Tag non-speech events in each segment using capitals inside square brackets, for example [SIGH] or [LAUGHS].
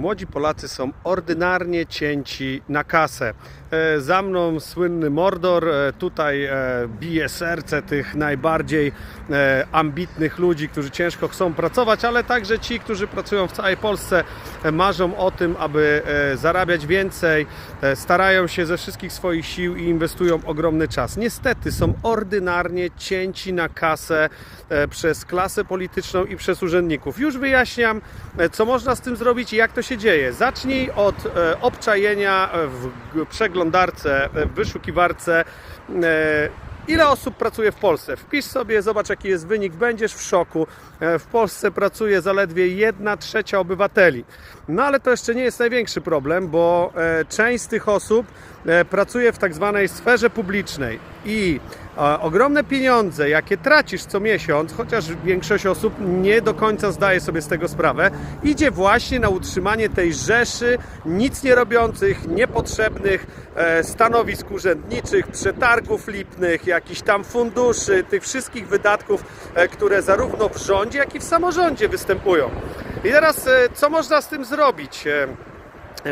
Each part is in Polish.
Młodzi Polacy są ordynarnie cięci na kasę. E, Za mną słynny Mordor, e, tutaj e, bije serce tych najbardziej e, ambitnych ludzi, którzy ciężko chcą pracować, ale także ci, którzy pracują w całej Polsce, e, marzą o tym, aby e, zarabiać więcej, e, starają się ze wszystkich swoich sił i inwestują ogromny czas. Niestety są ordynarnie cięci na kasę e, przez klasę polityczną i przez urzędników. Już wyjaśniam, e, co można z tym zrobić i jak to się dzieje. Zacznij od e, obczajenia w przeglądarce, e, w wyszukiwarce. e, Ile osób pracuje w Polsce? Wpisz sobie, zobacz jaki jest wynik, będziesz w szoku. W Polsce pracuje zaledwie 1 trzecia obywateli. No ale to jeszcze nie jest największy problem, bo część z tych osób pracuje w tak zwanej sferze publicznej i e, ogromne pieniądze, jakie tracisz co miesiąc, chociaż większość osób nie do końca zdaje sobie z tego sprawę, idzie właśnie na utrzymanie tej rzeszy nic nie robiących, niepotrzebnych e, stanowisk urzędniczych, przetargów lipnych, jakichś tam funduszy, tych wszystkich wydatków, e, które zarówno w rządzie, jak i w samorządzie występują. I teraz e, co można z tym zrobić? E,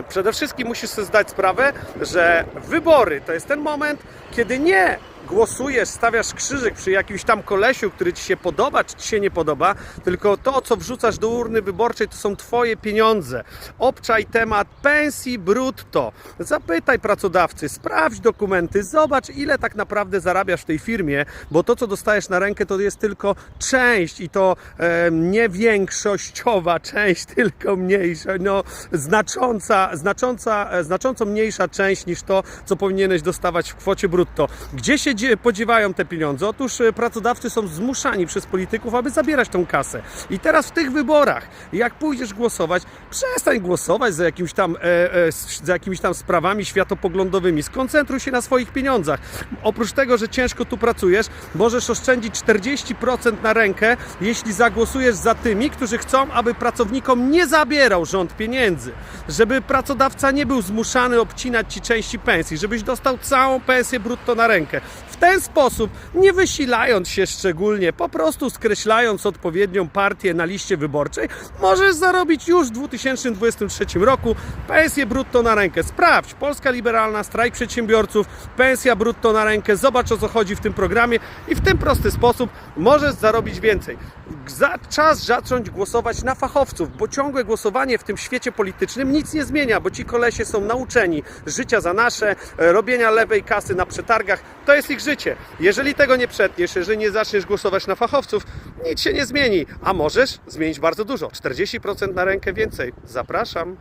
Przede wszystkim musisz sobie zdać sprawę, że wybory to jest ten moment, kiedy nie głosujesz, stawiasz krzyżyk przy jakimś tam kolesiu, który ci się podoba, czy ci się nie podoba, tylko to, co wrzucasz do urny wyborczej, to są twoje pieniądze. Obczaj temat pensji brutto. Zapytaj pracodawcy, sprawdź dokumenty, zobacz, ile tak naprawdę zarabiasz w tej firmie, bo to, co dostajesz na rękę, to jest tylko część i to e, nie większościowa [LAUGHS] część, tylko mniejsza, no znacząca, znacząca, e, znacząco mniejsza część niż to, co powinieneś dostawać w kwocie brutto. Gdzie się podziewają te pieniądze? Otóż e, pracodawcy są zmuszani przez polityków, aby zabierać tą kasę. I teraz w tych wyborach, jak pójdziesz głosować, przestań głosować za jakimś tam, e, e, za jakimiś tam sprawami światopoglądowymi. Skoncentruj się na swoich pieniądzach. Oprócz tego, że ciężko tu pracujesz, możesz oszczędzić 40% na rękę, jeśli zagłosujesz za tymi, którzy chcą, aby pracownikom nie zabierał rząd pieniędzy, żeby pracodawca nie był zmuszany obcinać ci części pensji, żebyś dostał całą pensję brutto na rękę. Ten sposób, nie wysilając się szczególnie, po prostu skreślając odpowiednią partię na liście wyborczej, możesz zarobić już w 2023 roku pensję brutto na rękę. Sprawdź, Polska Liberalna, strajk przedsiębiorców, pensja brutto na rękę, zobacz o co chodzi w tym programie i w ten prosty sposób możesz zarobić więcej. Za czas zacząć głosować na fachowców, bo ciągłe głosowanie w tym świecie politycznym nic nie zmienia, bo ci kolesie są nauczeni życia za nasze, e, robienia lewej kasy na przetargach, to jest ich życie. Jeżeli tego nie przetniesz, jeżeli nie zaczniesz głosować na fachowców, nic się nie zmieni, a możesz zmienić bardzo dużo. 40% na rękę więcej. Zapraszam.